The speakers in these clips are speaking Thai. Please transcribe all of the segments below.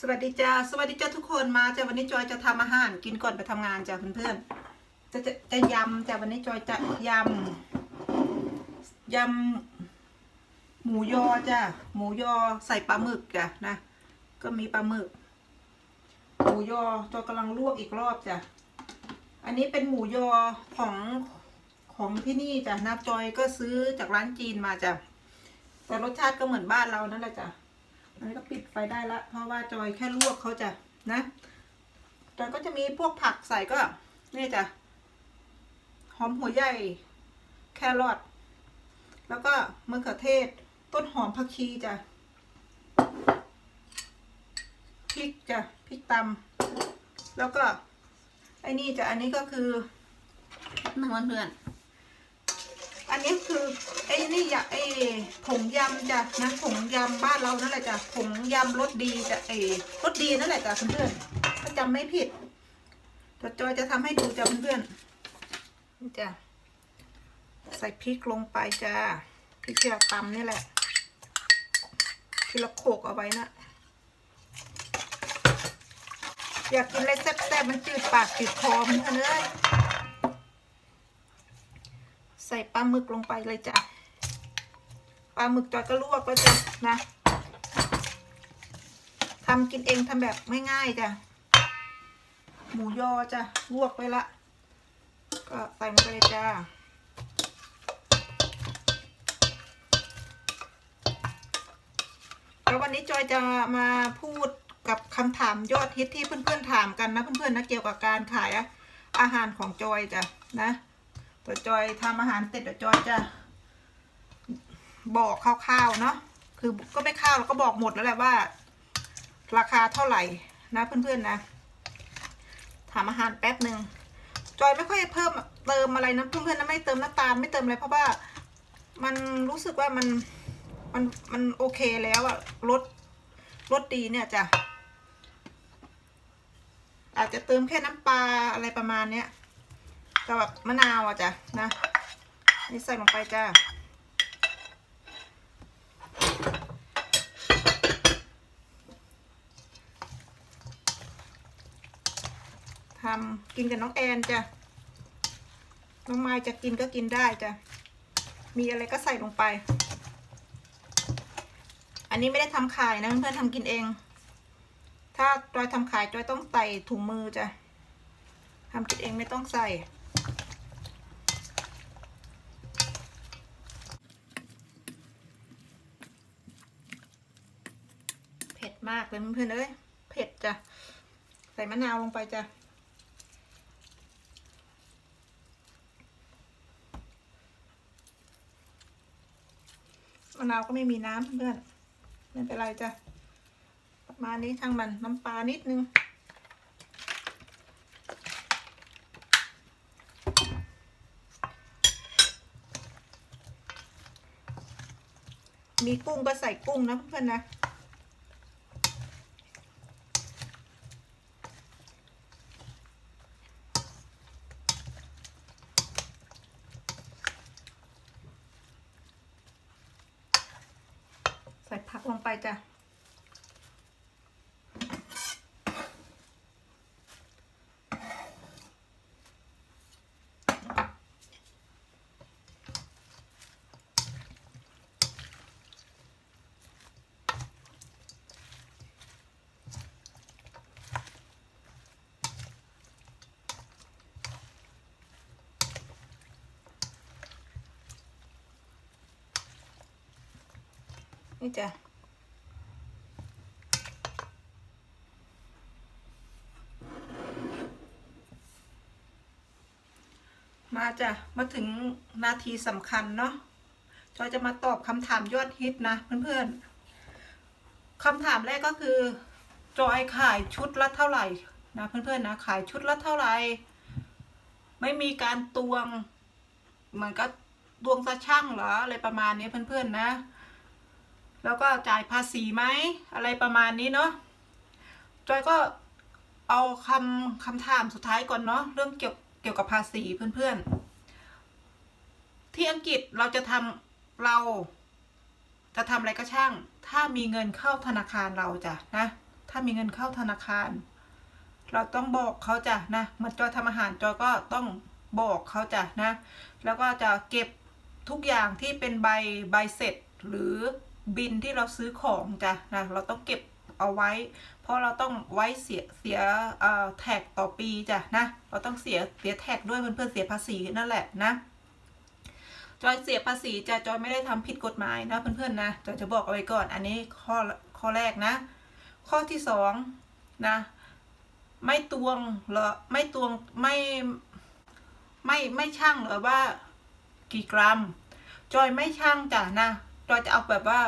สวัสดีจ้าสวัสดีจ้าทุกคนมาจ้าวันนี้จอยจะทำอาหารกินก่อนไปทำงานจ้าเพื่อนๆจะจะจะยำจ้าวันนี้จอยจะยำยำหมูยอจ้าหมูยอใส่ปลาหมึกจ้ะนะ ก็มีปลาหมึก หมูยอจอยกำลังลวกอีกรอบจ้ะอันนี้เป็นหมูยอของของที่นี่จ้ะนะจอยก็ซื้อจากร้านจีนมาจ้ะแต่รสชาติก็เหมือนบ้านเรานั่นแหละจ้ะ อันนี้ก็ปิดไฟได้ละ เพราะว่าจอยแค่ลวกเขาจะนะจอยก็จะมีพวกผักใส่ก็นี่จ้ะหอมหัวใหญ่แครอทแล้วก็มะเขือเทศ ต้นหอมผักชีจ้ะพริกจ้ะพริกตำแล้วก็ไอ้นี่จ้ะอันนี้ก็คือหนึ่งเพื่อนๆอันนี้คือ ไอ้นี่อย่าไอ้ผงยำจ้ะนะผงยำบ้านเรานั่นแหละจ้ะผงยำรสดีจ้ะไอ้รสดีนั่นแหละจ้ะเพื่อนๆถ้าจำไม่ผิดเดี๋ยวจอยจะทำให้ดูจ้ะเพื่อนๆจ้ะใส่พริกลงไปจ้ะพริกที่เราตำนี่แหละที่เราโขกเอาไว้นะอยากกินอะไรแซ่บๆมันจืดปากจืดคอมันเพื่อนๆ ใส่ปลาหมึกลงไปเลยจ้ะปลาหมึกจอยก็ลวกแล้วจ้ะนะทำกินเองทำแบบง่ายๆจ้ะหมูยอจ้ะลวกไปละก็ใส่ลงไปเลยจ้าแล้ววันนี้จอยจะมาพูดกับคำถามยอดฮิตที่เพื่อนๆถามกันนะเพื่อนๆนะเกี่ยวกับการขายอาหารของจอยจ้ะนะ ตัวจอยทำอาหารเสร็จเดี๋ยวจอยจะบอกคร่าวๆเนาะคือก็ไม่ข้าวแล้วก็บอกหมดแล้วแหละว่า ราคาเท่าไหร่นะเพื่อนๆนะทำอาหารแป๊บหนึ่งจอยไม่ค่อยเพิ่มเติมอะไรนะเพื่อนๆนะไม่เติมน้ำตาลไม่เติมอะไรเพราะว่ามันรู้สึกว่ามันมันมันโอเคแล้วอะรสรสดีเนี่ยจ้ะอาจจะเติมแค่น้ำปลาอะไรประมาณเนี้ย กับแบบมะนาวอะจ้ะนะนี่ใส่ลงไปจ้าทำกินกับน้องแอนจ้ะน้องไม้จะกินก็กินได้จ้ะมีอะไรก็ใส่ลงไป อันนี้ไม่ได้ทำขายนะเพื่อนๆทำกินเอง ถ้าจอยทำขายจอยต้องใส่ถุงมือจ้ะทำกินเองไม่ต้องใส่ เผ็ด มากเลยเพื่อนๆเอ้ยเผ็ดจ้ะ ใส่มะนาวลงไปจ้ะ มะนาวก็ไม่มีน้ำเพื่อนๆไม่เป็นไรจ้ะ ประมาณนี้ช่างมันน้ำปลานิดนึงมีกุ้งก็ใส่กุ้งนะเพื่อนๆนะ ใส่ผักล งไปจ้ะ นี่จ้ะ จ้ะมาถึงนาทีสำคัญเนาะจอยจะมาตอบคำถามยอดฮิตนะเพื่อนๆคำถามแรกก็คือ จอยขายชุดละเท่าไหร่นะเพื่อนๆนะขายชุดละเท่าไหร่ไม่มีการตวงเหมือนกับตวงซะช่างเหรออะไรประมาณนี้เพื่อนๆนะ แล้วก็จ่ายภาษีไหมอะไรประมาณนี้เนาะจอยก็เอาคำคำถามสุดท้ายก่อนเนาะเรื่องเกี่ยว กี่ยวกับภาษีเพื่อนๆ ที่อังกฤษเราจะทำเรา จะทำอะไรก็ช่าง ถ้ามีเงินเข้าธนาคารเราจ้ะนะ ถ้ามีเงินเข้าธนาคาร เราต้องบอกเขาจ้ะนะมันจอยทำอาหารจอยก็ต้องบอกเขาจ้ะนะ แล้วก็จะเก็บทุกอย่างที่เป็นใบใบเสร็จหรือบินที่เราซื้อของจ้ะนะเราต้องเก็บ เอาไว้ เพราะเราต้องไว้เสียเสียแท็กต่อปีจ้ะนะ เราต้องเสียเสียแท็กด้วยเพื่อนๆเสียภาษีนั่นแหละนะจอยเสียภาษีจะจอยไม่ได้ทำผิดกฎหมายนะเพื่อนๆนะจอยจะบอกเอาไว้ก่อน อันนี้ข้อข้อแรกนะ ข้อที่สองนะ ไม่ตวงหรอไม่ตวงไม่ไม่ไม่ช่างหรอว่ากี่กรัม จอยไม่ช่างจ้ะนะจอยจะเอาแบบว่า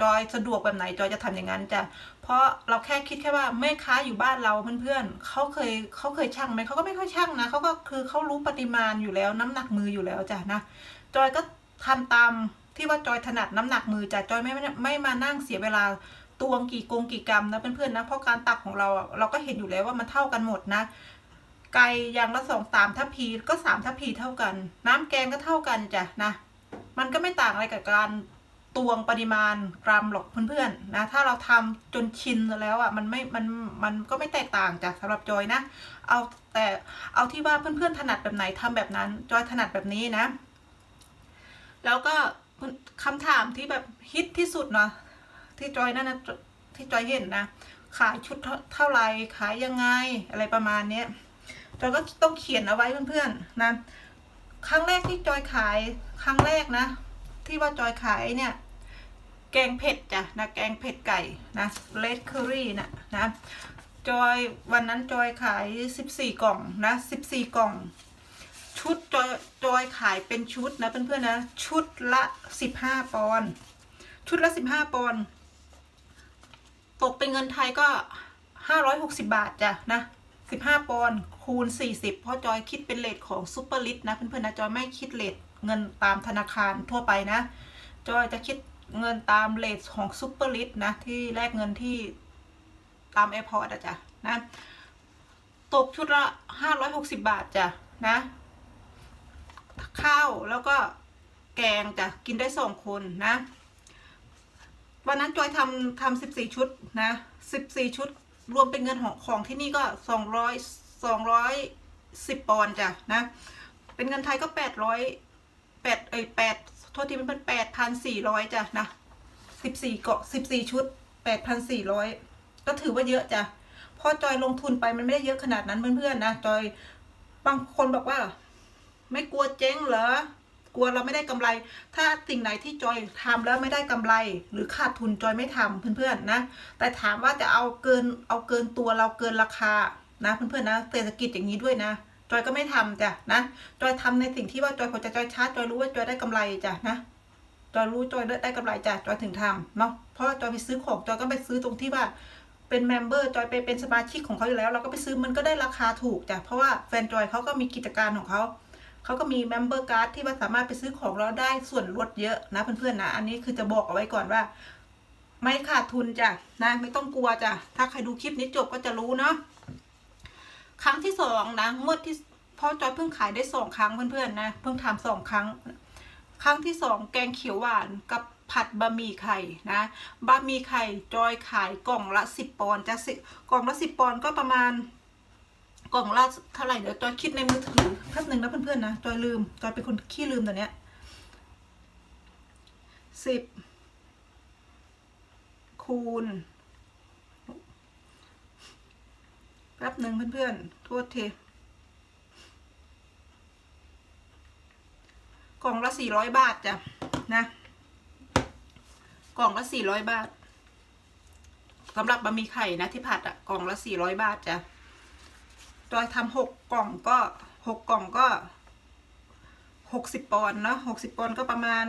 จอยสะดวกแบบไหนจอยจะทำอย่างนั้นจ้ะ เพราะเราแค่คิดแค่ว่าแม่ค้าอยู่บ้านเราเพื่อนๆเขาเคยเขาเคยช่างไหมเขาก็ไม่ค่อยช่างนะเขาก็คือเขารู้ปริมาณอยู่แล้วน้ำหนักมืออยู่แล้วจ้ะนะจอยก็ทำตามที่ว่าจอยถนัดน้ำหนักมือจ้ะจอยไม่ไม่มานั่งเสียเวลาตวงกี่กงกี่กรัมนะเพื่อนๆนะเพราะการตักของเราเราก็เห็นอยู่แล้วว่ามันเท่ากันหมดนะไก่อย่างละสองสามทัพพีก็สามทัพพีเท่ากัน น้ำแกงก็เท่ากันจ้ะนะมันก็ไม่ต่างอะไรกับการ ตวงปริมาณกรัมหรอกเพื่อนๆนะถ้าเราทำจนชินแล้วอะมันไม่มันมันก็ไม่แตกต่างจากสำหรับจอยนะ เอาแต่เอาที่ว่าเพื่อนๆถนัดแบบไหนทำแบบนั้น จอยถนัดแบบนี้นะ แล้วก็คำถามที่แบบฮิตที่สุดเนาะที่จอยนั่นนะที่จอยเห็นนะขายชุดเท่าไหรขายยังไงอะไรประมาณเนี้ยจอยก็ต้องเขียนเอาไว้เพื่อนๆนะครั้งแรกที่จอยขายครั้งแรกนะ ที่ว่าจอยขายเนี่ย แกงเผ็ดจ้ะนะแกงเผ็ดไก่นะเลดเคอรี่นะนะจอยวันนั้นจอยขายสิบสี่กล่องนะสิบสี่กล่อง ชุดจอยจอยขายเป็นชุดนะเพื่อนๆนะ ชุดละสิบห้าปอนด์ชุดละสิบห้าปอนด์ตกเป็นเงินไทยก็ห้าร้อยหกสิบาทจ้ะนะสิบห้าปอนด์คูณสี่สิบเพราะจอยคิดเป็นเลทของซูเปอร์ลิทนะเพื่อนๆนะจอยไม่คิดเลทเงินตามธนาคารทั่วไปนะ จอยจะคิด เงินตามเลทของซูเปอร์ลิทนะ ที่แลกเงินที่ตามแอร์พอร์ตอะจ้ะนะ ตกชุดละห้าร้อยหกสิบาทจ้ะนะ ข้าวแล้วก็แกงจ้ะกินได้สองคนนะ วันนั้นจอยทำทำสิบสี่ชุดนะสิบสี่ชุดรวมเป็นเงินของของที่นี่ก็สองร้อยสองร้อยสิบปอนด์จ้ะนะ เป็นเงินไทยก็แปดร้อยแปดเอ้ยแปด โทษทีมันเป็นแปดพันสี่ร้อยจ้ะนะสิบสี่เกาะสิบสี่ชุดแปดพันสี่ร้อยก็ถือว่าเยอะจ้ะพราะจอยลงทุนไปมันไม่ได้เยอะขนาดนั้นเพื่อนๆนะจอยบางคนบอกว่า ไม่กลัวเจ๊งเหรอกลัวเราไม่ได้กำไร ถ้าสิ่งไหนที่จอยทำแล้วไม่ได้กำไร หรือขาดทุนจอยไม่ทำเพื่อนๆนะ แต่ถามว่าจะเอาเกินเอาเกินตัวเราเกินราคานะเพื่อนๆนะเศรษฐกิจอย่างนี้ด้วยนะ อยก็ไม่ทำจ้ะนะจอยทำในสิ่งที่ว่าจอยพอจะจอยชาร์จจอยรู้ว่าจอยได้กำไรจ้ะนะจอยรู้จอยได้กำไรจ้ะจอยถึงทำเนาะเพราะจอยไปซื้อของจอยก็ไปซื้อตรงที่ว่าเป็นเมมเบอร์จอยไปเป็นสมาชิกของเขาอยู่แล้ว เราก็ไปซื้อมันก็ได้ราคาถูกจ้ะเพราะว่าแฟนจอยเขาก็มีกิจการของเขาเขาก็มีเมมเบอร์การ์ดที่ว่าสามารถไปซื้อของเราได้ส่วนลดเยอะนะเพื่อนๆนะอันนี้คือจะบอกเอาไว้ก่อนว่า ไม่ขาดทุนจ้ะนะไม่ต้องกลัวจ้ะถ้าใครดูคลิปนี้จบก็จะรู้เนาะครั้งที่สองนะงวดที่ เพ่อจอยเพิ่งขายได้สองครั้งเพื่อนๆนะเพิ่งทำสองครั้ง ครั้งที่สองแกงเขียวหวานกับผัดบะหมี่ไข่นะบะหมี่ไข่จอยขายกล่องละสิบปอนด์จะสิกล่องละสิบปอนด์ก็ประมาณ กล่องละเท่าไหร่เดี๋ยวจอยคิดในมือถือแป๊บหนึ่งนะเพื่อนๆนะจอยลืมจอยเป็นคนขี้ลืมตอนเนี้ยสิบคูณแป๊บหนึ่งเพื่อนๆโทษที กล่องละสี่ร้อยบาทจ้ะนะ กล่องละสี่ร้อยบาทสำหรับบะหมี่ไข่นะที่ผัดอะกล่องละสี่ร้อยบาทจ้ะจอยทำหกกล่องก็หกกล่องก็หกสิบปอนด์เนาะหกสิบปอนด์ก็ประมาณ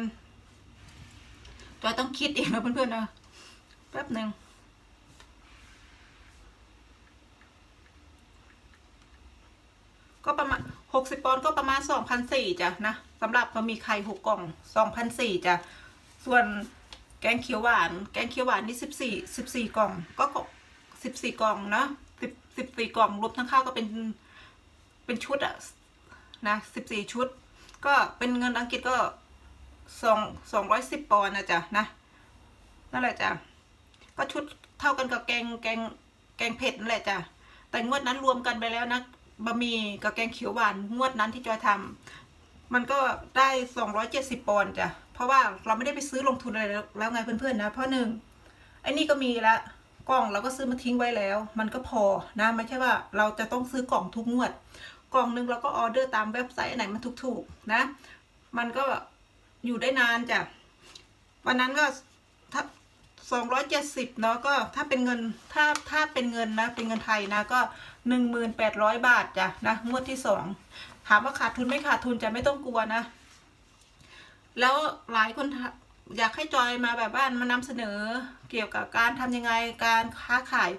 จอยต้องคิดเองนะเพื่อนๆนะแป๊บหนึ่งก็ประมาณ หกสิบปอนด์ก็ประมาณสองพันสี่จ้ะนะสำหรับบะหมี่ไข่หกกล่องสองพันสี่จ้ะส่วนแกงเขียวหวาน แกงเขียวหวานนี่สิบสี่สิบสี่กล่องก็สิบสี่กล่องเนาะสิบสิบสี่กล่องรวมทั้งข้าวก็เป็นเป็นชุดอะนะสิบสี่ชุด ก็เป็นเงินอังกฤษก็สองสองร้อยสิบปอนด์นะจ๊ะนะนั่นแหละจ้ะก็ชุดเท่ากันกับแกงแกงแกงเผ็ดนั่นแหละจ้ะแต่งวดนั้นรวมกันไปแล้วนะ บะหมี่กับแกงเขียวหวานงวดนั้นที่จอยทำมันก็ได้สองร้อยเจ็ดสิบปอนด์จ้ะเพราะว่าเราไม่ได้ไปซื้อลงทุนอะไรแล้วไงเพื่อนๆนะเพราะหนึ่งไอ้นี่ก็มีละกล่องเราก็ซื้อมาทิ้งไว้แล้ว มันก็พอนะไม่ใช่ว่าเราจะต้องซื้อกล่องทุกงวด กล่องหนึ่งเราก็ออเดอร์ตามเว็บไซต์ไหนมันถูกๆนะ มันก็อยู่ได้นานจ้ะวันนั้นก็ สองร้อยเจ็ดสิบเนาะก็ถ้าเป็นเงินถ้าถ้าเป็นเงินนะเป็นเงินไทยนะก็หนึ่งหมื่นแปดร้อยบาทจ้ะนะงวดที่สองถามว่าขาดทุนไม่ขาดทุนจะไม่ต้องกลัวนะ แล้วหลายคนอยากให้จอยมาแบบว่านมานำเสนอเกี่ยวกับการทำยังไงการค้าขาย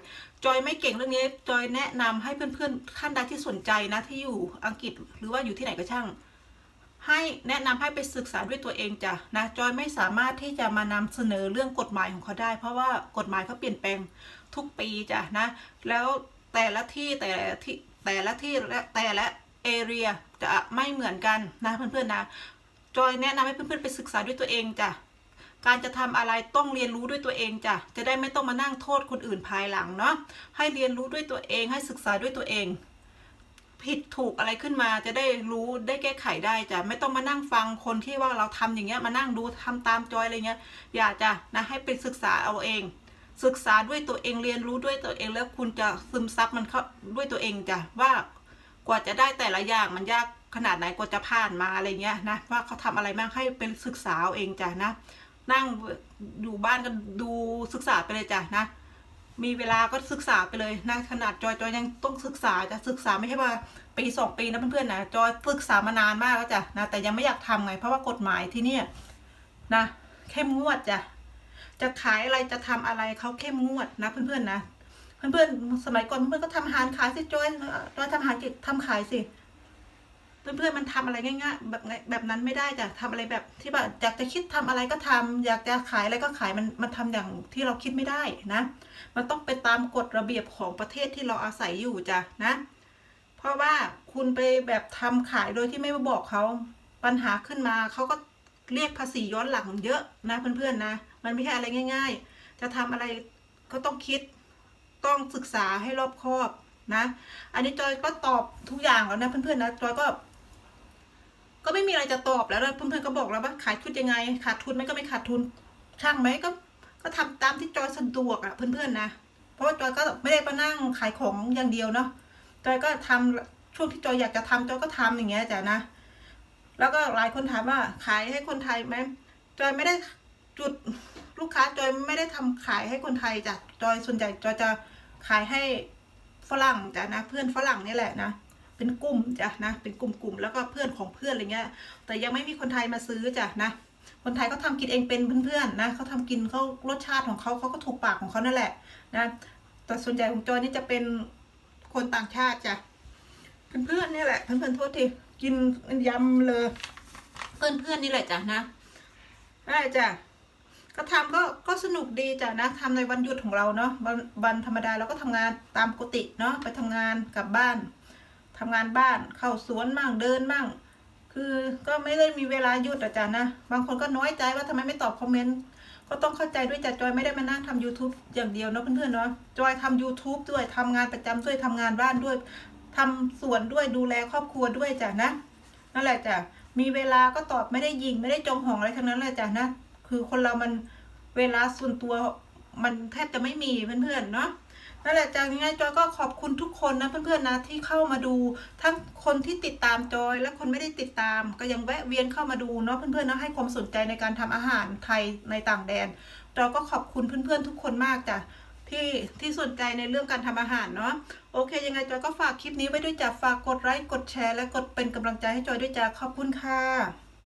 จอยไม่เก่งเรื่องนี้ จอยแนะนำให้เพื่อนๆท่านใดที่สนใจนะที่อยู่อังกฤษหรือว่าอยู่ที่ไหนก็ช่าง ให้แนะนำให้ไปศึกษาด้วยตัวเองจ้ะนะจอยไม่สามารถที่จะมานำเสนอเรื่องกฎหมายของเขาได้ เพราะว่ากฎหมายเขาเปลี่ยนแปลงทุกปีจ้ะนะ แล้วแต่ละที่แต่ละที่แต่ละที่และแต่ละเอเรียจะไม่เหมือนกันนะเพื่อนๆนะจอยแนะนำให้เพื่อนๆไปศึกษาด้วยตัวเองจ้ะการจะทำอะไรต้องเรียนรู้ด้วยตัวเองจ้ะ จะได้ไม่ต้องมานั่งโทษคนอื่นภายหลังเนาะ ให้เรียนรู้ด้วยตัวเอง ให้ศึกษาด้วยตัวเอง ผิดถูกอะไรขึ้นมาจะได้รู้ได้แก้ไขได้จ้ะไม่ต้องมานั่งฟังคนที่ว่าเราทำอย่างเงี้ยมานั่งดูทำตามจอยอะไรเงี้ยอย่าจ้ะนะให้ไปศึกษาเอาเอง ศึกษาด้วยตัวเองเรียนรู้ด้วยตัวเองแล้วคุณจะซึมซับมันเข้าด้วยตัวเองจ้ะว่ากว่าจะได้แต่ละอย่างมันยากขนาดไหนกว่าจะผ่านมาอะไรเงี้ยนะว่าเขาทำอะไรบ้างให้เป็นศึกษาเอาเองจ้ะนะ นั่งอยู่บ้านก็ดูศึกษาไปเลยจ้ะนะ มีเวลาก็ศึกษาไปเลยนะขนาดจอยจอยยังต้องศึกษาจะศึกษาไม่ใช่ว่าปีสองปีนะเพื่อนๆนะจอยศึกษามานานมากแล้วจ้ะนะแต่ยังไม่อยากทำไง เพราะว่ากฎหมายที่นี่นะเข้มงวดจ้ะจะขายอะไรจะทำอะไรเขาเข้มงวดนะ เพื่อนๆนะ เพื่อนๆสมัยก่อนเพื่อนๆก็ทำอาหารขายสิจอยจอยทำอาหารกิทำขายสิ เพื่อนๆมันทำอะไรง่ายๆแบบแบบนั้นไม่ได้จ้ะทำอะไรแบบที่แบบอยากจะคิดทำอะไรก็ทำอยากจะขายอะไรก็ขายมันมันทำอย่างที่เราคิดไม่ได้นะ มันต้องไปตามกฎระเบียบของประเทศที่เราอาศัยอยู่จ้ะนะ เพราะว่าคุณไปแบบทำขายโดยที่ไม่มาบอกเขาปัญหาขึ้นมาเขาก็เรียกภาษีย้อนหลังเยอะนะเพื่อนๆนะ มันไม่ใช่อะไรง่าย ๆ จะทำอะไรก็ต้องคิดต้องศึกษาให้รอบคอบนะ อันนี้จอยก็ตอบทุกอย่างแล้วนะเพื่อนๆนะจอยก็ ก็ไม่มีอะไรจะตอบแล้วเพื่อนๆก็บอกแล้วว่าขายทุนยังไง ขาดทุนไหมก็ไม่ขาดทุนช่างไหมก็ ก็ทำตามที่จอยสะดวกอะเพื่อนๆนะ เพราะว่าจอยก็ไม่ได้มานั่งขายของอย่างเดียวเนาะจอยก็ทำช่วงที่จอยอยากจะทำจอยก็ทำอย่างเงี้ยจ้ะนะ แล้วก็หลายคนถามว่าขายให้คนไทยไหมจอยไม่ได้จุดลูกค้าจอยไม่ได้ทำขายให้คนไทยจ้ะจอยส่วนใหญ่จอยจะขายให้ฝรั่งจ้ะนะ เพื่อนฝรั่งนี่แหละนะ เป็นกลุ่มจ้ะนะ เป็นกลุ่มๆแล้วก็เพื่อนของเพื่อนอะไรเงี้ย แต่ยังไม่มีคนไทยมาซื้อจ้ะนะ คนไทยเขาทำกินเองเป็นเพื่อนๆนะเขาทำกินเขารสชาติของเขาเขาก็ถูกปากของเขานั่นแหละนะ แต่ส่วนใหญ่ของจอยนี่จะเป็นคนต่างชาติจ้ะเพื่อนๆนี่แหละเพื่อนๆโทษทีกินยำเลย เพื่อนๆนี่แหละจ้ะนะได้จ้ะก็ทำก็ก็สนุกดีจ้ะนะทำในวันหยุดของเราเนาะวันวันธรรมดาเราก็ทำงานตามปกติเนาะไปทำงานกลับบ้าน ทำงานบ้าน เข้าสวนมั่งเดินมั่ง คือก็ไม่ได้มีเวลาหยุดอะจ้ะนะ บางคนก็น้อยใจว่าทำไมไม่ตอบคอมเมนต์ ก็ต้องเข้าใจด้วยจ้ะจอยไม่ได้มานั่งทำ YouTube อย่างเดียวเนาะเพื่อนๆเนาะ จอยทำ YouTube ด้วยทำงานประจำด้วยทำงานบ้านด้วยทำสวนด้วยดูแลครอบครัวด้วยจ้ะนะ นั่นแหละจ้ะ มีเวลาก็ตอบไม่ได้ยิงไม่ได้จมหองอะไรทั้งนั้นเลยจ้ะนะ คือคนเรามันเวลาส่วนตัวมันแทบจะไม่มีเพื่อนๆเนาะ นั่นแหละจ้ะยังไงจอยก็ขอบคุณทุกคนนะเพื่อนๆนะที่เข้ามาดู ทั้งคนที่ติดตามจอย และคนไม่ได้ติดตาม ก็ยังแวะเวียนเข้ามาดูเนาะเพื่อนๆนะให้ความสนใจในการทำอาหารไทยในต่างแดนเราก็ขอบคุณเพื่อนๆทุกคนมากจ้ะที่ที่สนใจในเรื่องการทำอาหารเนาะโอเค ยังไงจอยก็ฝากคลิปนี้ไว้ด้วยจ้ะฝากกดไลค์กดแชร์และกดเป็นกำลังใจให้จอยด้วยจ้ะขอบคุณค่ะ